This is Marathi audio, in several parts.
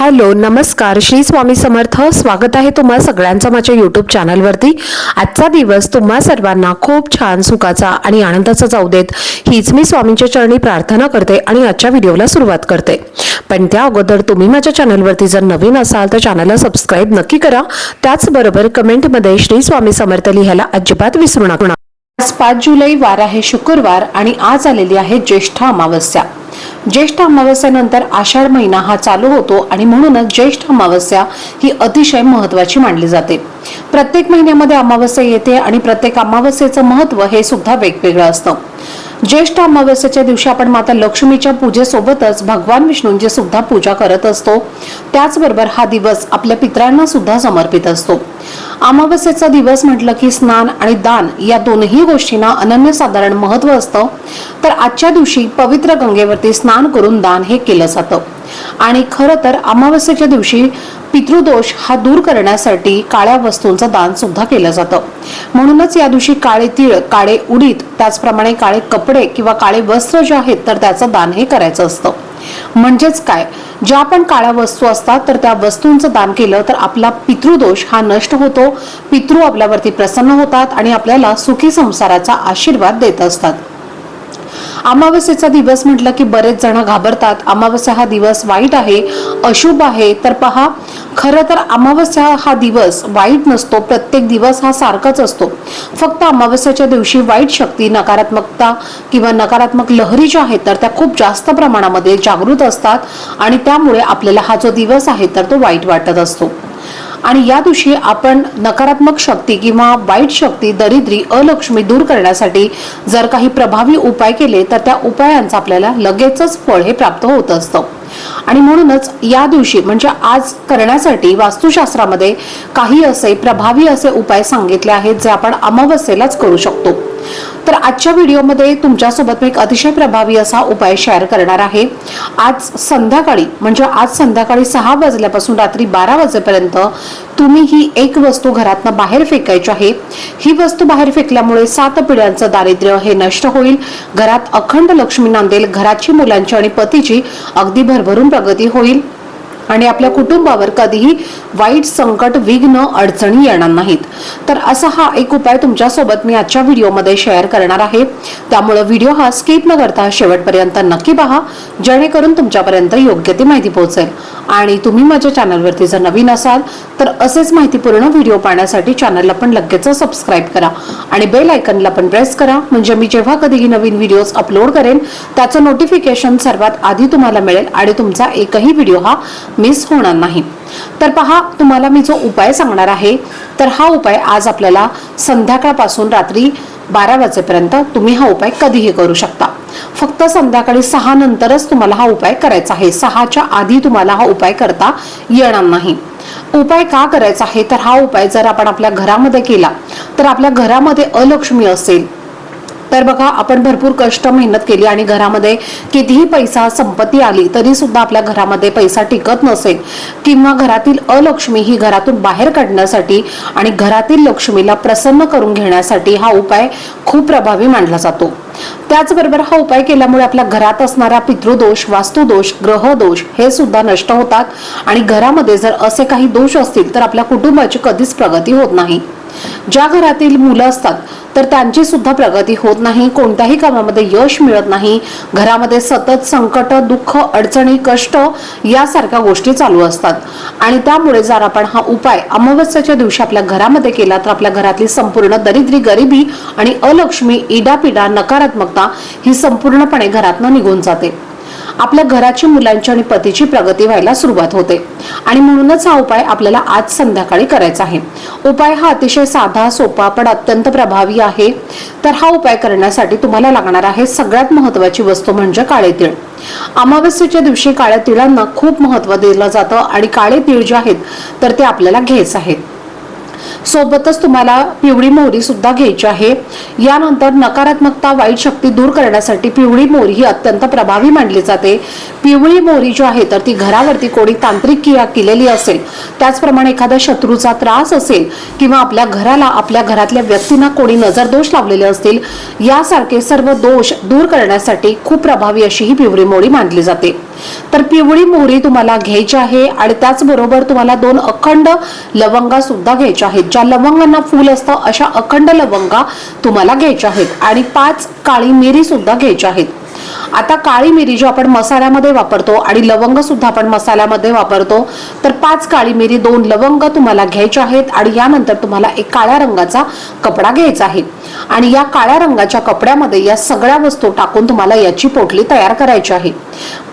हॅलो नमस्कार. श्री स्वामी समर्थ. स्वागत आहे तुम्हा सगळ्यांचं माझ्या यूट्यूब चॅनलवरती आजचा दिवस तुम्हा सर्वांना खूप छान सुखाचा आणि आनंदाचा जाऊ देत. हीच मी स्वामींच्या चरणी प्रार्थना करते आणि आजच्या व्हिडिओला सुरुवात करते. पण त्या अगोदर तुम्ही माझ्या चॅनलवरती जर नवीन असाल तर चॅनलला सबस्क्राईब नक्की करा. त्याचबरोबर कमेंटमध्ये श्री स्वामी समर्थ लिहायला अजिबात विसरू नका. आज पाच जुलै वार आहे शुक्रवार आणि आज आलेली आहे ज्येष्ठ अमावस्या. ज्येष्ठ अमावस्यानंतर आषाढ महिना हा चालू होतो आणि म्हणूनच ज्येष्ठ अमावस्या ही अतिशय महत्वाची मानली जाते. प्रत्येक महिन्यामध्ये अमावस्या येते आणि प्रत्येक अमावस्येचं महत्त्व हे सुद्धा वेगवेगळं असतं. ज्येष्ठ अमावस्याच्या दिवशी आपण माता लक्ष्मीच्या पूजेसोबतच भगवान विष्णूंची सुद्धा पूजा करत असतो. त्याचबरोबर हा दिवस आपल्या पितरांना सुद्धा समर्पित असतो. अमावस्येचा दिवस म्हटलं की स्नान आणि दान या दोनही गोष्टींना अनन्यसाधारण महत्त्व असतं. तर आजच्या दिवशी पवित्र गंगेवरती स्नान करून दान हे केलं जातं. आणि खरं तर अमावस्येच्या दिवशी पितृदोष हा दूर करण्यासाठी काळ्या वस्तूंचं दान सुद्धा केलं जातं. म्हणूनच या दिवशी काळे तीळ काळे उडीद त्याचप्रमाणे काळे कपडे किंवा काळे वस्त्र जे आहेत तर त्याचं दान हे करायचं असतं. म्हणजेच काय? ज्या पण काळ्या वस्तू असतात तर त्या वस्तूंचं दान केलं तर आपला पितृदोष हा नष्ट होतो. पितृ आपल्यावरती प्रसन्न होतात आणि आपल्याला सुखी संसाराचा आशीर्वाद देत असतात. अमावस्येचा दिवस म्हटलं की बरेच जण घाबरतात. अमावस्या हा दिवस वाईट आहे अशुभ आहे. तर पहा खरं तर अमावस्या हा दिवस वाईट नसतो प्रत्येक दिवस हा सारखाच असतो. फक्त अमावस्याच्या दिवशी वाईट शक्ती नकारात्मकता किंवा नकारात्मक लहरी ज्या आहेत तर त्या खूप जास्त प्रमाणामध्ये जागृत असतात आणि त्यामुळे आपल्याला हा जो दिवस आहे तर तो वाईट वाटत असतो. आणि या दिवशी आपण नकारात्मक शक्ती किंवा वाईट शक्ती दरिद्री अलक्ष्मी दूर करण्यासाठी जर काही प्रभावी उपाय केले तर त्या उपायांचं आपल्याला लगेचच फळ हे प्राप्त होत असतं. आणि म्हणूनच या दिवशी म्हणजे आज करण्यासाठी वास्तुशास्त्रामध्ये काही असे प्रभावी असे उपाय सांगितले आहेत जे आपण अमावस्येलाच करू शकतो. तर आजच्या व्हिडिओमध्ये तुमच्यासोबत मी एक अतिशय प्रभावी असा उपाय शेअर करणार आहे. आज संध्याकाळी म्हणजे आज संध्याकाळी सहा वाजल्यापासून रात्री बारा वाजेपर्यंत तुम्ही ही एक वस्तू घरातनं बाहेर फेकायची आहे. ही वस्तू बाहेर फेकल्यामुळे सात पिढ्यांचं दारिद्र्य हे नष्ट होईल. घरात अखंड लक्ष्मी नांदेल घराची मुलांची आणि पतीची अगदी भरभरून प्रगती होईल. आणि आपल्या कुटुंबावर कधीही वाईट संकट विघ्न अडचणी येणार नाहीत. तर असा हा एक उपाय तुमच्यासोबत मी आजच्या व्हिडिओमध्ये शेअर करणार आहे. त्यामुळे व्हिडिओ हा स्किप न करता शेवटपर्यंत नक्की पहा. जेणेकरून तुमच्यापर्यंत योग्य ती माहिती पोहोचेल. आणि तुम्ही माझ्या चॅनलवरती जर नवीन असाल तर असेच माहितीपूर्ण व्हिडिओ पाहण्यासाठी चॅनलला पण लगेच सबस्क्राईब करा. आणि बेल आयकनला पण प्रेस करा म्हणजे मी जेव्हा कधीही नवीन व्हिडिओज अपलोड करेन त्याचं नोटिफिकेशन सर्वात आधी तुम्हाला मिळेल आणि तुमचा एकही व्हिडिओ हा मिस होणार नाही. तर पहा तुम्हाला मी जो उपाय सांगणार आहे तर हा उपाय आज आपल्याला संध्याकाळपासून रात्री बारा वाजेपर्यंत तुम्ही हा उपाय कधीही करू शकता. फक्त संध्याकाळी सहा नंतरच तुम्हाला हा उपाय करायचा आहे. सहाच्या आधी तुम्हाला हा उपाय करता येणार नाही. उपाय का करायचा आहे? तर हा उपाय जर आपण आपल्या घरामध्ये केला तर आपल्या घरामध्ये अलक्ष्मी असेल. तर बघा आपण भरपूर कष्ट मेहनत केली आणि घरामध्ये कितीही पैसा संपत्ती आली तरी सुद्धा आपल्या घरामध्ये पैसा टिकत नसेल किंवा घरातील अलक्ष्मी ही घरातून बाहेर काढण्यासाठी आणि घरातील लक्ष्मीला प्रसन्न करून घेण्यासाठी हा उपाय खूप प्रभावी मानला जातो. त्याचबरोबर हा उपाय केल्यामुळे आपल्या घरात असणारा पितृदोष वास्तुदोष ग्रहदोष हे सुद्धा नष्ट होतात आणि घरामध्ये जर असे काही दोष असतील तर आपल्या कुटुंबाची कधीच प्रगती होत नाही. ज्या घरातील मुलं असतात तर त्यांची सुद्धा प्रगती होत नाही. कोणत्याही कामामध्ये यश मिळत नाही. घरामध्ये सतत संकट दुःख अडचणी कष्ट यासारख्या गोष्टी चालू असतात. आणि त्यामुळे जर आपण हा उपाय अमावस्याच्या दिवशी आपल्या घरामध्ये केला तर आपल्या घरातली संपूर्ण दरिद्री गरिबी आणि अलक्ष्मी इडापिडा नकारात्मकता ही संपूर्णपणे घरातनं निघून जाते. आपल्या घराची मुलांची आणि पतीची प्रगती व्हायला सुरुवात होते. आणि म्हणूनच हा उपाय आपल्याला आज संध्याकाळी करायचा आहे. उपाय हा अतिशय साधा सोपा पण अत्यंत प्रभावी आहे. तर हा उपाय करण्यासाठी तुम्हाला लागणार आहे सगळ्यात महत्वाची वस्तू म्हणजे काळे तीळ. अमावस्येच्या दिवशी काळ्या तिळांना खूप महत्त्व दिलं जातं आणि काळे तीळ जे आहेत तर ते आपल्याला घ्यायचं आहेत. सोबतच तुम्हाला पिवळी मोहरी सुद्धा घ्यायची आहे. यानंतर नकारात्मकता वाईट शक्ती दूर करण्यासाठी पिवळी मोहरी ही अत्यंत प्रभावी मानली जाते. पिवळी मोहरी जी आहे तर ती घरावरती कोणी तांत्रिक क्रिया केलेली असेल त्याचप्रमाणे एखाद्या शत्रूचा त्रास असेल किंवा आपल्या घराला आपल्या घरातल्या व्यक्तींना कोणी नजरदोष लावलेले असतील यासारखे सर्व दोष दूर करण्यासाठी खूप प्रभावी अशी ही पिवळी मोहरी मानली जाते. तर पिवळी मोहरी तुम्हाला घ्यायची आहे आणि त्याचबरोबर तुम्हाला दोन अखंड लवंगा सुद्धा घ्यायच्या आहेत ज्या लवंगांना फूल असतं अशा अखंड लवंगा तुम्हाला घ्यायच्या आहेत. आणि पाच काळी मिरी सुद्धा घ्यायच्या आहेत. आता काळी मिरी जो आपण मसाल्यामध्ये वापरतो आणि लवंग सुद्धा आपण मसाल्यामध्ये वापरतो तर पाच काळी मिरी दोन लवंग तुम्हाला घ्यायचे आहेत आणि यानंतर तुम्हाला एक काळ्या रंगाचा कपडा घ्यायचा आहे. आणि या काळ्या रंगाच्या कपड्यामध्ये या सगळ्या वस्तू टाकून तुम्हाला याची पोटली तयार करायची आहे.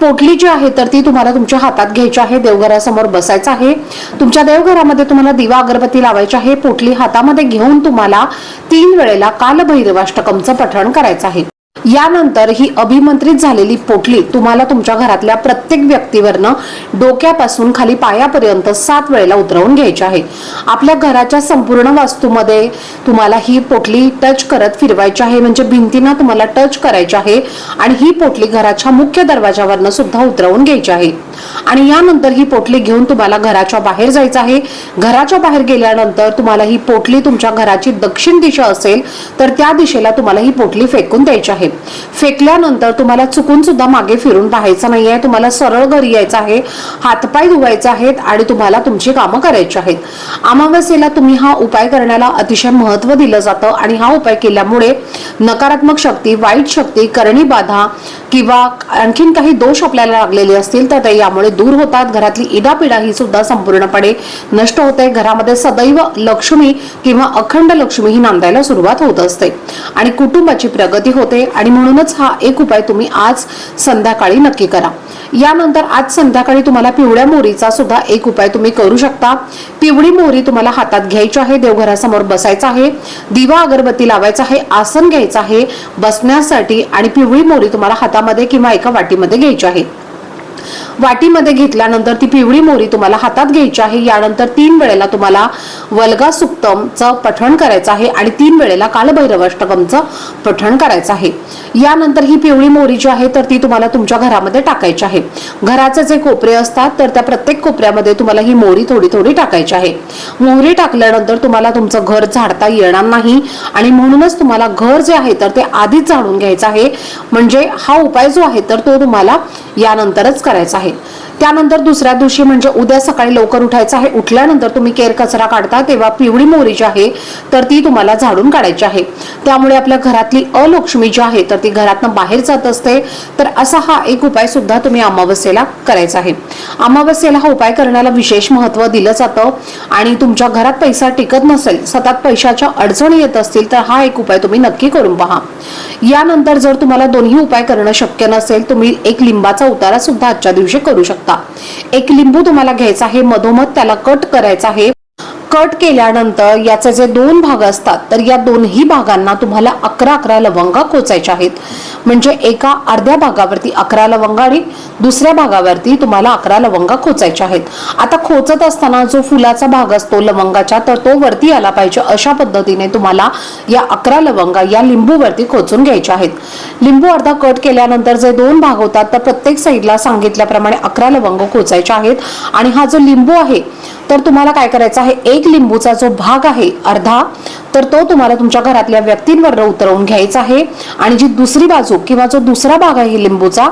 पोटली जी आहे तर ती तुम्हाला तुमच्या हातात घ्यायची आहे देवघरासमोर बसायचं आहे. तुमच्या देवघरामध्ये तुम्हाला दिवा अगरबत्ती लावायची आहे. पोटली हातामध्ये घेऊन तुम्हाला तीन वेळेला कालभैरवाष्टकमचं पठण करायचं आहे. यानंतर ही अभिमंत्रित झालेली पोटली तुम्हाला तुमच्या घरातल्या प्रत्येक व्यक्तीवरनं डोक्यापासून खाली पायापर्यंत सात वेळेला उतरवून घ्यायची आहे. आपल्या घराच्या संपूर्ण वास्तूमध्ये तुम्हाला ही पोटली टच करत फिरवायची आहे. म्हणजे भिंतींना तुम्हाला टच करायची आहे आणि ही पोटली घराच्या मुख्य दरवाजावरनं सुद्धा उतरवून घ्यायची आहे. आणि यानंतर ही पोटली घेऊन तुम्हाला घराच्या बाहेर जायचं आहे. घराच्या बाहेर गेल्यानंतर तुम्हाला ही पोटली तुमच्या घराची दक्षिण दिशा असेल तर त्या दिशेला तुम्हाला ही पोटली फेकून द्यायची आहे. फेकल्यानंतर तुम्हाला चुकून सुद्धा मागे फिरून पाहायचं नाहीये. तुम्हाला सरळ घरी यायचं आहे हातपाय धुवायचे आहेत आणि तुम्हाला तुमची कामं करायची आहेत. अमावस्येला तुम्ही हा उपाय करण्याला अतिशय महत्त्व दिलं जातं आणि हा उपाय केल्यामुळे नकारात्मक शक्ती वाईट शक्ती करणी बाधा किंवा आणखीन काही दोष आपल्याला लागलेले असतील तर ते यामुळे दूर होतात. घरातली इडापिडा ही सुद्धा संपूर्णपणे नष्ट होते. घरामध्ये सदैव लक्ष्मी किंवा अखंड लक्ष्मी ही नांदायला सुरुवात होत असते आणि कुटुंबाची प्रगती होते. आणि म्हणूनच हा एक उपाय तुम्ही आज संध्याकाळी नक्की करा. यानंतर आज संध्याकाळी तुम्हाला पिवळ्या मोहरीचा सुद्धा एक उपाय तुम्ही करू शकता. पिवळी मोहरी तुम्हाला हातात घ्यायची आहे देवघरासमोर बसायचं आहे दिवा अगरबत्ती लावायचा आहे आसन घ्यायचं आहे बसण्यासाठी आणि पिवळी मोहरी तुम्हाला हातामध्ये किंवा एका वाटीमध्ये घ्यायची आहे. वाटीमध्ये घेतल्यानंतर ती पिवळी मोहरी तुम्हाला हातात घ्यायची आहे. यानंतर तीन वेळेला तुम्हाला वल्गा सुक्तमचं पठण करायचं आहे आणि तीन वेळेला कालभैरवाष्टकमचं पठण करायचं आहे. यानंतर ही पिवळी मोहरी जी आहे तर ती तुम्हाला तुमच्या घरामध्ये टाकायची आहे. घराचे जे कोपरे असतात तर त्या प्रत्येक कोपऱ्यामध्ये तुम्हाला ही मोहरी थोडी थोडी टाकायची आहे. मोहरी टाकल्यानंतर तुम्हाला तुमचं घर झाडता येणार नाही आणि म्हणूनच तुम्हाला घर जे आहे तर ते आधीच झाडून घ्यायचं आहे. म्हणजे हा उपाय जो आहे तर तो तुम्हाला यानंतरच करायचा आहे. आहे त्यानंतर दुसऱ्या दिवशी म्हणजे उद्या सकाळी लवकर उठायचं आहे. उठल्यानंतर तुम्ही केर कचरा काढता तेव्हा पिवळी मोहरी जी आहे तर ती तुम्हाला झाडून काढायची आहे. त्यामुळे आपल्या घरातली अलक्ष्मी जी आहे तर ती घरातनं बाहेर जात असते. तर असा हा एक उपाय सुद्धा तुम्ही अमावस्येला करायचा आहे. अमावस्येला हा उपाय करण्याला विशेष महत्त्व दिलं जातं. आणि तुमच्या घरात पैसा टिकत नसेल सतत पैशाच्या अडचणी येत असतील तर हा एक उपाय तुम्ही नक्की करून पहा. यानंतर जर तुम्हाला दोन्ही उपाय करणं शक्य नसेल तुम्ही एक लिंबाचा उतारा सुद्धा आजच्या दिवशी करू शकता. एक लिंबू तुम्हाला घ्यायचा आहे मधोमध त्याला कट करायचा आहे. कट केल्यानंतर याचे जे दोन भाग असतात तर या दोन्ही भागांना तुम्हाला अकरा अकरा लवंगा कोचायच्या आहेत. म्हणजे एका अर्ध्या भागावरती अकरा लवंगा आणि दुसऱ्या भागावरती तुम्हाला अकरा लवंगा खोचायच्या आहेत. आता खोचत असताना जो फुलाचा भाग असतो लवंगाच्या तर तो वरती आला पाहिजे अशा पद्धतीने तुम्हाला या अकरा लवंगा या लिंबूवरती खोचून घ्यायच्या आहेत. लिंबू अर्धा कट केल्यानंतर जे दोन भाग होतात तर प्रत्येक साईडला सांगितल्याप्रमाणे अकरा लवंग खोचायच्या आहेत. आणि हा जो लिंबू आहे तर तुम्हाला काय करायचं आहे? एक लिंबूचा जो भाग आहे अर्धा तर तो तुम्हाला तुमच्या घरातल्या व्यक्तींवर उतरवून घ्यायचा आहे. आणि जी दुसरी बाजू किंवा जो दुसरा भाग आहे लिंबूचा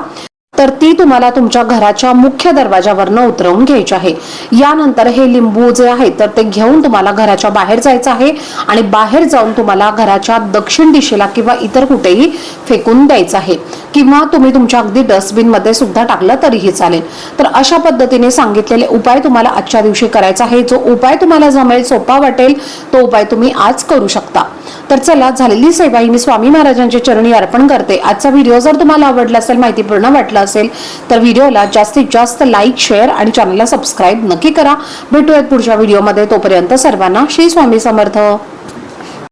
तर ती तुम्हाला तुमच्या घराच्या मुख्य दरवाजावरनं उतरवून घ्यायची आहे. यानंतर हे लिंबू जे आहे तर ते घेऊन तुम्हाला घराच्या बाहेर जायचं आहे आणि बाहेर जाऊन तुम्हाला घराच्या दक्षिण दिशेला किंवा इतर कुठेही फेकून द्यायचं आहे. किंवा तुम्ही तुमच्या अगदी डस्टबिनमध्ये सुद्धा टाकलं तरीही चालेल. तर अशा पद्धतीने सांगितलेले उपाय तुम्हाला आजच्या दिवशी करायचा आहे. जो उपाय तुम्हाला जमेल सोपा वाटेल तो उपाय तुम्ही आज करू शकता. तर चला झालेली सेवा ही मी स्वामी महाराजांच्या चरणी अर्पण करते. आजचा व्हिडिओ जर तुम्हाला आवडला असेल माहितीपूर्ण वाटला असेल तर व्हिडिओला जास्तीत जास्त लाईक शेअर आणि चॅनलला सबस्क्राईब नक्की करा. भेटूयात पुढच्या व्हिडिओमध्ये. तोपर्यंत सर्वांना श्री स्वामी समर्थ.